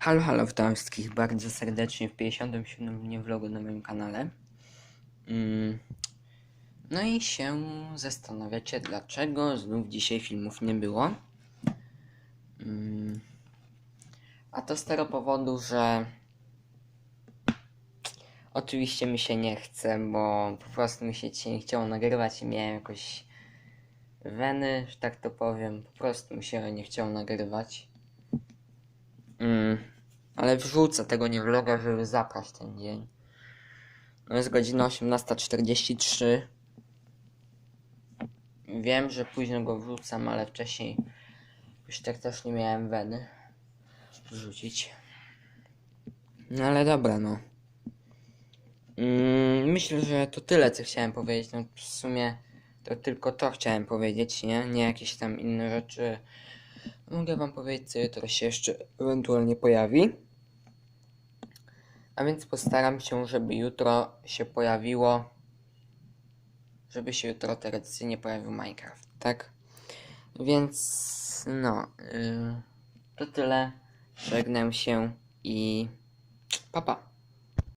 Halo, halo, witam wszystkich bardzo serdecznie w 57 dniu vlogu na moim kanale. Mm. No i się zastanawiacie, dlaczego znów dzisiaj filmów nie było. Mm. A to z tego powodu, że oczywiście mi się nie chce, bo po prostu mi się dzisiaj nie chciało nagrywać i miałem jakoś weny, że tak to powiem. Po prostu mi się nie chciało nagrywać. Ale wrzucę tego nie vloga, żeby zaprać ten dzień. No jest godzina 18.43. Wiem, że późno go wrzucam, ale wcześniej już tak też nie miałem weny wrzucić. No ale dobra, no. Mm, myślę, że to tyle, co chciałem powiedzieć. No w sumie to tylko to chciałem powiedzieć, nie? Nie jakieś tam inne rzeczy. Mogę wam powiedzieć, co jutro się jeszcze ewentualnie pojawi. A więc postaram się, żeby jutro się pojawiło. Żeby się jutro tradycyjnie pojawił Minecraft, tak? Więc no. Yy, to tyle. Żegnam się i. Pa pa.